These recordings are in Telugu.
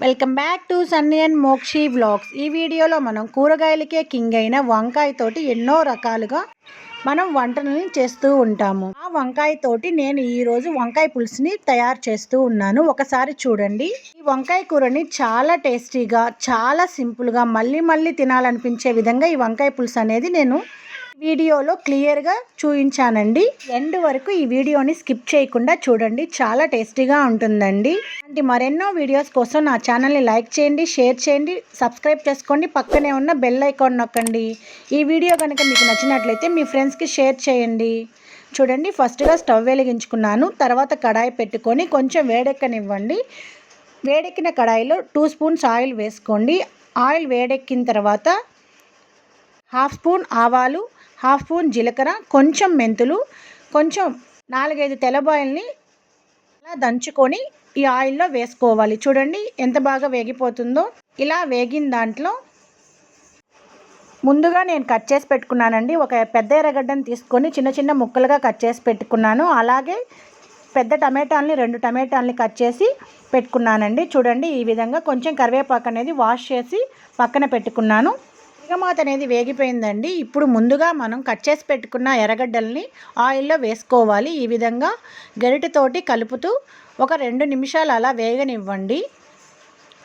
Welcome back to Sunny and Mokshi vlogs ఈ వీడియోలో మనం కూరగాయలకే కింగ్ అయిన వంకాయ తోటి ఎన్నో రకాలుగా మనం వంటలని చేస్తూ ఉంటాము. ఆ వంకాయ తోటి నేను ఈరోజు వంకాయ పులుసుని తయారు చేస్తూ ఉన్నాను. ఒకసారి చూడండి. ఈ వంకాయ కూరని చాలా టేస్టీగా చాలా సింపుల్గా మళ్ళీ మళ్ళీ తినాలనిపించే విధంగా ఈ వంకాయ పులుసు అనేది నేను వీడియోలో క్లియర్గా చూపించానండి. ఎండ్ వరకు ఈ వీడియోని స్కిప్ చేయకుండా చూడండి. చాలా టేస్టీగా ఉంటుందండి. అంటే మరెన్నో వీడియోస్ కోసం నా ఛానల్ని లైక్ చేయండి షేర్ చేయండి సబ్స్క్రైబ్ చేసుకోండి. పక్కనే ఉన్న బెల్ ఐకాన్ నొక్కండి. ఈ వీడియో కనుక మీకు నచ్చినట్లయితే మీ ఫ్రెండ్స్కి షేర్ చేయండి. చూడండి ఫస్ట్గా స్టవ్ వెలిగించుకున్నాను. తర్వాత కడాయి పెట్టుకొని కొంచెం వేడెక్కనివ్వండి. వేడెక్కిన కడాయిలో టూ స్పూన్స్ ఆయిల్ వేసుకోండి. ఆయిల్ వేడెక్కిన తర్వాత హాఫ్ స్పూన్ ఆవాలు హాఫ్ స్పూన్ జీలకర్ర కొంచెం మెంతులు కొంచెం నాలుగైదు తెల్లబాయిల్ని ఇలా దంచుకొని ఈ ఆయిల్లో వేసుకోవాలి. చూడండి ఎంత బాగా వేగిపోతుందో. ఇలా వేగిన దాంట్లో ముందుగా నేను కట్ చేసి పెట్టుకున్నానండి. ఒక పెద్ద ఎర్రగడ్డను తీసుకొని చిన్న చిన్న ముక్కలుగా కట్ చేసి పెట్టుకున్నాను. అలాగే పెద్ద టమాటాలని రెండు టమాటాలని కట్ చేసి పెట్టుకున్నానండి. చూడండి ఈ విధంగా కొంచెం కరివేపాకు అనేది వాష్ చేసి పక్కన పెట్టుకున్నాను. తిరగమాత అనేది వేగిపోయిందండి. ఇప్పుడు ముందుగా మనం కట్ చేసి పెట్టుకున్న ఎర్రగడ్డల్ని ఆయిల్లో వేసుకోవాలి. ఈ విధంగా గరిటెతోటి కలుపుతూ ఒక రెండు నిమిషాలు అలా వేగనివ్వండి.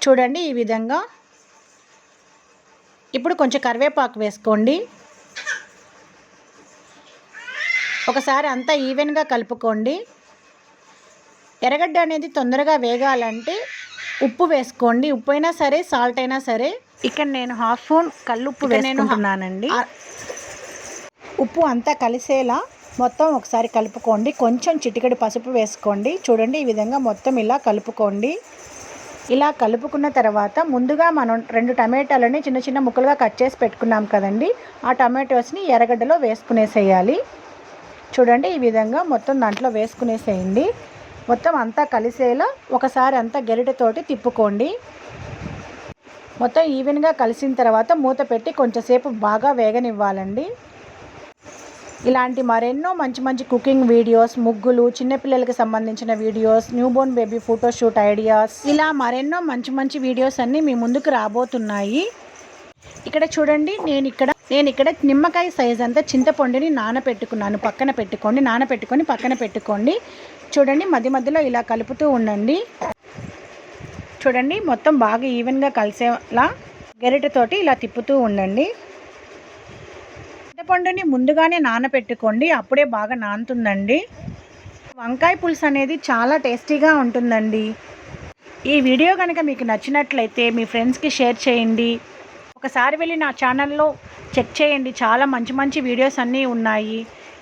చూడండి ఈ విధంగా. ఇప్పుడు కొంచెం కరివేపాకు వేసుకోండి. ఒకసారి అంతా ఈవెన్గా కలుపుకోండి. ఎర్రగడ్డ అనేది తొందరగా వేగాలంటే ఉప్పు వేసుకోండి. ఉప్పు అయినా సరే సాల్ట్ అయినా సరే ఇక్కడ నేను హాఫ్ స్పూన్ కల్లుప్పు వేసుకుంటున్నానండి. ఉప్పు అంతా కలిసేలా మొత్తం ఒకసారి కలుపుకోండి. కొంచెం చిటికెడు పసుపు వేసుకోండి. చూడండి ఈ విధంగా మొత్తం ఇలా కలుపుకోండి. ఇలా కలుపుకున్న తర్వాత ముందుగా మనం రెండు టమాటాలని చిన్న చిన్న ముక్కలుగా కట్ చేసి పెట్టుకున్నాం కదండి. ఆ టమాటోస్ని ఎర్రగడ్డలో వేసుకునేసేయాలి. చూడండి ఈ విధంగా మొత్తం దాంట్లో వేసుకునేసేయండి. మొత్తం అంతా కలిసేలా ఒకసారి అంతా గరిటెతోటి తిప్పుకోండి. మొత్తం ఈవెన్గా కలిసిన తర్వాత మూత పెట్టి కొంచెంసేపు బాగా వేగనివ్వాలండి. ఇలాంటి మరెన్నో మంచి మంచి కుకింగ్ వీడియోస్ ముగ్గులు చిన్నపిల్లలకి సంబంధించిన videos newborn baby photoshoot ideas ఇలా మరెన్నో మంచి మంచి వీడియోస్ అన్నీ మీ ముందుకు రాబోతున్నాయి. ఇక్కడ చూడండి నేను ఇక్కడ నేను ఇక్కడ నిమ్మకాయ సైజ్ అంతా చింతపండుని నానపెట్టుకున్నాను. పక్కన పెట్టుకోండి నానపెట్టుకొని పక్కన పెట్టుకోండి. చూడండి మధ్య మధ్యలో ఇలా కలుపుతూ ఉండండి. చూడండి మొత్తం బాగా ఈవెన్గా కలిసేలా గెరిటతోటి ఇలా తిప్పుతూ ఉండండి. చింతపండుని ముందుగానే నానపెట్టుకోండి అప్పుడే బాగా నానుతుందండి. వంకాయ పులుసు అనేది చాలా టేస్టీగా ఉంటుందండి. ఈ వీడియో కనుక మీకు నచ్చినట్లయితే మీ ఫ్రెండ్స్కి షేర్ చేయండి. ఒకసారి వెళ్ళి నా ఛానల్లో చెక్ చేయండి చాలా మంచి మంచి వీడియోస్ అన్నీ ఉన్నాయి.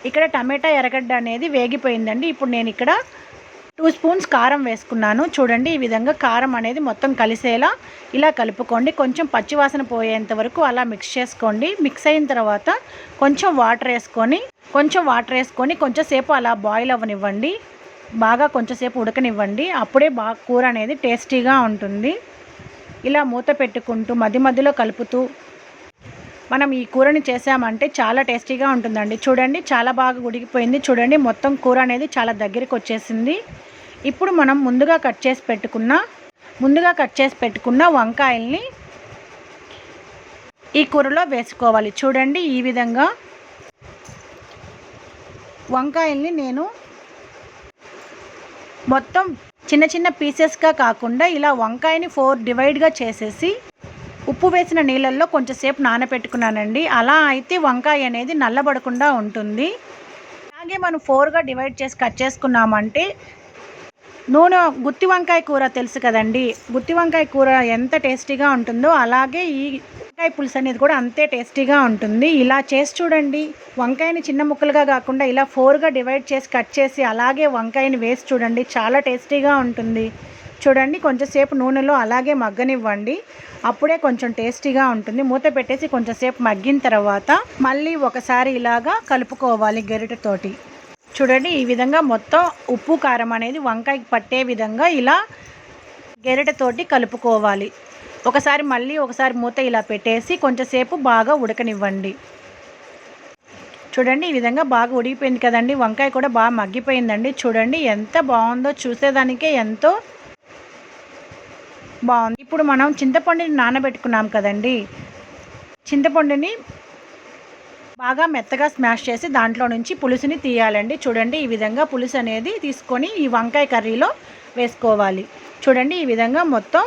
ఇక్కడ టమాటా ఎర్రగడ్డ అనేది వేగిపోయిందండి. ఇప్పుడు నేను ఇక్కడ టూ స్పూన్స్ కారం వేసుకున్నాను. చూడండి ఈ విధంగా కారం అనేది మొత్తం కలిసేలా ఇలా కలుపుకోండి. కొంచెం పచ్చివాసన పోయేంత వరకు అలా మిక్స్ చేసుకోండి. మిక్స్ అయిన తర్వాత కొంచెం వాటర్ వేసుకొని కొంచెం వాటర్ వేసుకొని కొంచెం సేపు అలా బాయిల్ అవ్వనివ్వండి. బాగా కొంచెంసేపు ఉడకనివ్వండి. అప్పుడే బాగా కూర అనేది టేస్టీగా ఉంటుంది. ఇలా మూత పెట్టుకుంటూ మధ్య మధ్యలో కలుపుతూ మనం ఈ కూరని చేసామంటే చాలా టేస్టీగా ఉంటుందండి. చూడండి చాలా బాగా ఉడికిపోయింది. చూడండి మొత్తం కూర అనేది చాలా దగ్గరికి వచ్చేసింది. ఇప్పుడు మనం ముందుగా కట్ చేసి పెట్టుకున్న ముందుగా కట్ చేసి పెట్టుకున్న వంకాయల్ని ఈ కూరలో వేసుకోవాలి. చూడండి ఈ విధంగా వంకాయల్ని నేను మొత్తం చిన్న చిన్న పీసెస్గా కాకుండా ఇలా వంకాయని ఫోర్ డివైడ్గా చేసేసి ఉప్పు వేసిన నీళ్ళల్లో కొంచెంసేపు నానబెట్టుకున్నానండి. అలా అయితే వంకాయ అనేది నల్లబడకుండా ఉంటుంది. అలాగే మనం ఫోర్గా డివైడ్ చేసి కట్ చేసుకున్నామంటే నూనె గుత్తి వంకాయ కూర తెలుసు కదండి. గుత్తి వంకాయ కూర ఎంత టేస్టీగా ఉంటుందో అలాగే ఈ వంకాయ పులుసు అనేది కూడా అంతే టేస్టీగా ఉంటుంది. ఇలా చేసి చూడండి. వంకాయని చిన్న ముక్కలుగా కాకుండా ఇలా ఫోర్గా డివైడ్ చేసి కట్ చేసి అలాగే వంకాయని వేసి చూడండి. చాలా టేస్టీగా ఉంటుంది. చూడండి కొంచెంసేపు నూనెలో అలాగే మగ్గనివ్వండి. అప్పుడే కొంచెం టేస్టీగా ఉంటుంది. మూత పెట్టేసి కొంచెంసేపు మగ్గిన తర్వాత మళ్ళీ ఒకసారి ఇలాగా కలుపుకోవాలి గరిటెతోటి. చూడండి ఈ విధంగా మొత్తం ఉప్పు కారం అనేది వంకాయకి పట్టే విధంగా ఇలా గెరిటతోటి కలుపుకోవాలి. ఒకసారి మళ్ళీ ఒకసారి మూత ఇలా పెట్టేసి కొంచెంసేపు బాగా ఉడకనివ్వండి. చూడండి ఈ విధంగా బాగా ఉడికిపోయింది కదండి. వంకాయ కూడా బాగా మగ్గిపోయిందండి. చూడండి ఎంత బాగుందో చూసేదానికే ఎంతో బాగుంది. ఇప్పుడు మనం చింతపండుని నానబెట్టుకున్నాం కదండి. చింతపండుని బాగా మెత్తగా స్మాష్ చేసి దాంట్లో నుంచి పులుసుని తీయాలండి. చూడండి ఈ విధంగా పులుసు అనేది తీసుకొని ఈ వంకాయ కర్రీలో వేసుకోవాలి. చూడండి ఈ విధంగా మొత్తం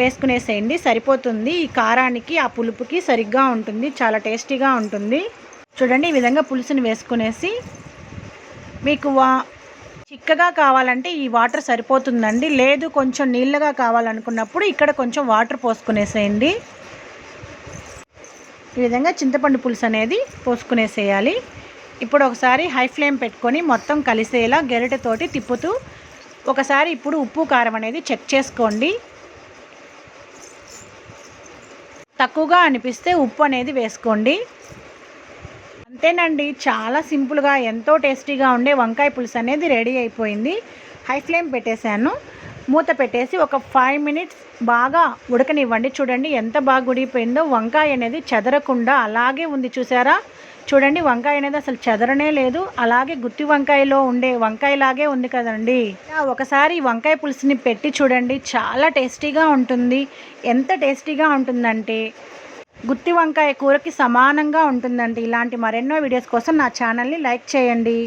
వేసుకునేసేయండి. సరిపోతుంది. ఈ కారానికి ఆ పులుపుకి సరిగ్గా ఉంటుంది. చాలా టేస్టీగా ఉంటుంది. చూడండి ఈ విధంగా పులుసుని వేసుకునేసి మీకు వా చిక్కగా కావాలంటే ఈ వాటర్ సరిపోతుందండి. లేదు కొంచెం నీళ్ళగా కావాలనుకున్నప్పుడు ఇక్కడ కొంచెం వాటర్ పోసుకునేసేయండి. ఈ విధంగా చింతపండు పులుసు అనేది పోసుకునేసేయాలి. ఇప్పుడు ఒకసారి హై ఫ్లేమ్ పెట్టుకొని మొత్తం కలిసేలా గెరిటతోటి తిప్పుతూ ఒకసారి ఇప్పుడు ఉప్పు కారం అనేది చెక్ చేసుకోండి. తక్కువగా అనిపిస్తే ఉప్పు అనేది వేసుకోండి. అంతేనండి చాలా సింపుల్గా ఎంతో టేస్టీగా ఉండే వంకాయ పులుసు అనేది రెడీ అయిపోయింది. హై ఫ్లేమ్ పెట్టేశాను. మూత పెట్టేసి ఒక ఫైవ్ మినిట్స్ బాగా ఉడకనివ్వండి. చూడండి ఎంత బాగా ఉడికిపోయిందో వంకాయ అనేది చెదరకుండా అలాగే ఉంది చూసారా? చూడండి వంకాయ అనేది అసలు చెదరనే లేదు. అలాగే గుత్తి వంకాయలో ఉండే వంకాయలాగే ఉంది కదండి. ఒకసారి వంకాయ పులుసుని పెట్టి చూడండి. చాలా టేస్టీగా ఉంటుంది. ఎంత టేస్టీగా ఉంటుందంటే గుత్తి వంకాయ కూరకి సమానంగా ఉంటుందండి. ఇలాంటి మరెన్నో వీడియోస్ కోసం నా ఛానల్ని లైక్ చేయండి.